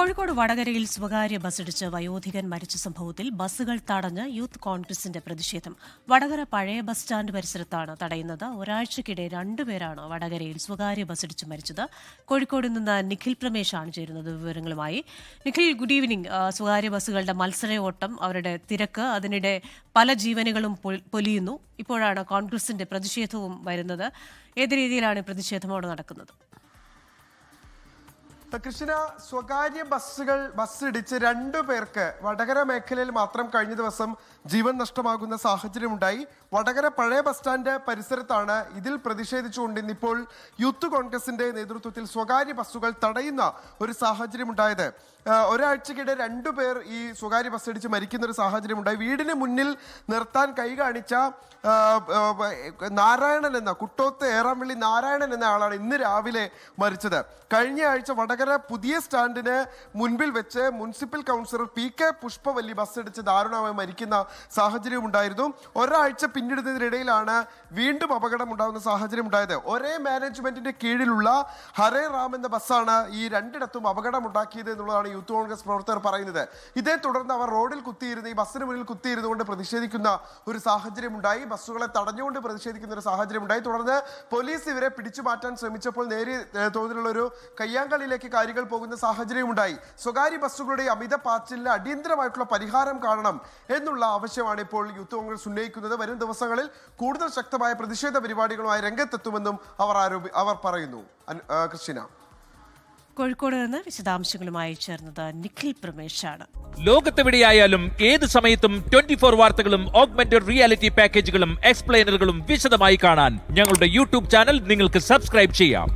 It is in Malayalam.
കോഴിക്കോട് വടകരയിൽ സ്വകാര്യ ബസ്സിടിച്ച് വയോധികൻ മരിച്ച സംഭവത്തിൽ ബസ്സുകൾ തടഞ്ഞ് യൂത്ത് കോൺഗ്രസിന്റെ പ്രതിഷേധം. വടകര പഴയ ബസ് സ്റ്റാൻഡ് പരിസരത്താണ് തടയുന്നത്. ഒരാഴ്ചക്കിടെ രണ്ടുപേരാണ് വടകരയിൽ സ്വകാര്യ ബസ്സിടിച്ച് മരിച്ചത്. കോഴിക്കോട് നിന്ന് നിഖിൽ പ്രമേശാണ് ചേരുന്നത് വിവരങ്ങളുമായി. നിഖിൽ ഗുഡ് ഈവനിങ് സ്വകാര്യ ബസ്സുകളുടെ മത്സര ഓട്ടം അവരുടെ തിരക്ക് അതിനിടെ പല ജീവനുകളും പൊലിയുന്നു. ഇപ്പോഴാണ് കോൺഗ്രസിന്റെ പ്രതിഷേധവും വരുന്നത്. ഏത് രീതിയിലാണ് പ്രതിഷേധം അവിടെ നടക്കുന്നത്? കൃഷ്ണ സ്വകാര്യ ബസ്സുകൾ ബസ് ഇടിച്ച് രണ്ടു പേർക്ക് വടകര മേഖലയിൽ മാത്രം കഴിഞ്ഞ ദിവസം ജീവൻ നഷ്ടമാകുന്ന സാഹചര്യമുണ്ടായി. വടകര പഴയ ബസ് സ്റ്റാൻഡ് പരിസരത്താണ് ഇതിൽ പ്രതിഷേധിച്ചുകൊണ്ട് ഇന്നിപ്പോൾ യൂത്ത് കോൺഗ്രസിന്റെ നേതൃത്വത്തിൽ സ്വകാര്യ ബസ്സുകൾ തടയുന്ന ഒരു സാഹചര്യമുണ്ടായത്. ഒരാഴ്ചക്കിടെ രണ്ടു പേർ ഈ സ്വകാര്യ ബസ് ഇടിച്ച് മരിക്കുന്ന ഒരു സാഹചര്യമുണ്ടായി. വീടിന് മുന്നിൽ നിർത്താൻ കൈ കാണിച്ച നാരായണൻ എന്ന കുട്ടോത്ത് ഏറാമ്പള്ളി നാരായണൻ എന്ന ആളാണ് ഇന്ന് രാവിലെ മരിച്ചത്. കഴിഞ്ഞ ആഴ്ച വടകര പുതിയ സ്റ്റാൻഡിന് മുൻപിൽ വെച്ച് municipal councillor P K Pushpavalli bus ഇടിച്ച് ദാരുണമായി മരിക്കുന്ന സാഹചര്യം ഉണ്ടായിരുന്നു. ഒരാഴ്ച പിന്നിടുന്നതിനിടയിലാണ് വീണ്ടും അപകടം ഉണ്ടാകുന്ന സാഹചര്യം ഉണ്ടായത്. ഒരേ മാനേജ്മെന്റിന്റെ കീഴിലുള്ള ഹരേ റാം എന്ന ബസ്സാണ് ഈ രണ്ടിടത്തും അപകടം ഉണ്ടാക്കിയത് എന്നുള്ളതാണ് യൂത്ത് കോൺഗ്രസ് പ്രവർത്തകർ പറയുന്നത്. ഇതേ തുടർന്ന് അവർ റോഡിൽ കുത്തിയിരുന്ന് ഈ ബസ്സിന് മുന്നിൽ കുത്തിയിരുന്നുകൊണ്ട് പ്രതിഷേധിക്കുന്ന ഒരു സാഹചര്യം ഉണ്ടായി. ബസ്സുകളെ തടഞ്ഞുകൊണ്ട് പ്രതിഷേധിക്കുന്ന ഒരു സാഹചര്യം ഉണ്ടായി. തുടർന്ന് പോലീസ് ഇവരെ പിടിച്ചു മാറ്റാൻ ശ്രമിച്ചപ്പോൾ നേരിയ തോതിലുള്ള ഒരു കയ്യാങ്കളിയിലേക്ക് കാര്യങ്ങൾ പോകുന്ന സാഹചര്യം ഉണ്ടായി. സ്വകാര്യ ബസ്സുകളുടെ അമിത പാച്ചിലിന് അടിയന്തരമായിട്ടുള്ള പരിഹാരം കാണണം എന്നുള്ള ആവശ്യമാണ് ഇപ്പോൾ യൂത്ത് കോൺഗ്രസ് ഉന്നയിക്കുന്നത്. വരും ദിവസങ്ങളിൽ കൂടുതൽ ശക്തമായ പ്രതിഷേധ പരിപാടികളുമായി രംഗത്തെത്തുമെന്നും അവർ ആരോപി അവർ പറയുന്നു. കൃഷ്ണ കോഴിക്കോട് നിന്ന് വിശദാംശങ്ങളുമായി ചേർന്നത് നിഖിൽ പ്രമേശാണ്. ലോകത്തെവിടെയായാലും ഏത് സമയത്തും ട്വന്റി ഫോർ വാർത്തകളും ഓഗ്മെന്റഡ് റിയാലിറ്റി പാക്കേജുകളും എക്സ്പ്ലെയിനറുകളും വിശദമായി കാണാൻ ഞങ്ങളുടെ യൂട്യൂബ് ചാനൽ നിങ്ങൾക്ക് സബ്സ്ക്രൈബ് ചെയ്യാം.